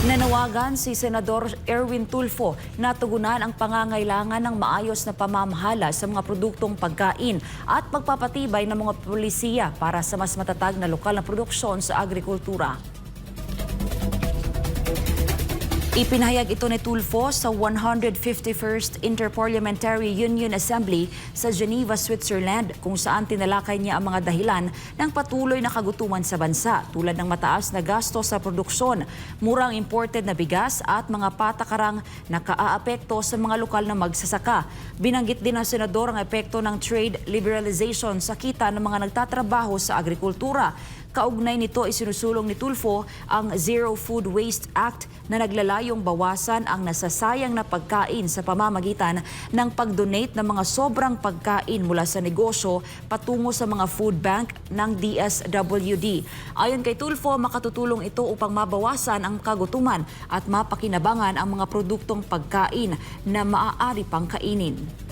Nanawagan si Senador Erwin Tulfo na tugunan ang pangangailangan ng maayos na pamamahala sa mga produktong pagkain at pagpapatibay ng mga polisiya para sa mas matatag na lokal na produksyon sa agrikultura. Ipinahayag ito ni Tulfo sa 151st Interparliamentary Union Assembly sa Geneva, Switzerland kung saan tinalakay niya ang mga dahilan ng patuloy na kagutuman sa bansa tulad ng mataas na gasto sa produksyon, murang imported na bigas at mga patakarang nakaaapekto sa mga lokal na magsasaka. Binanggit din ng senador ang epekto ng trade liberalization sa kita ng mga nagtatrabaho sa agrikultura. Kaugnay nito isinusulong ni Tulfo ang Zero Food Waste Act na naglalayong bawasan ang nasasayang na pagkain sa pamamagitan ng pag-donate ng mga sobrang pagkain mula sa negosyo patungo sa mga food bank ng DSWD. Ayon kay Tulfo, makatutulong ito upang mabawasan ang kagutuman at mapakinabangan ang mga produktong pagkain na maaari pang kainin.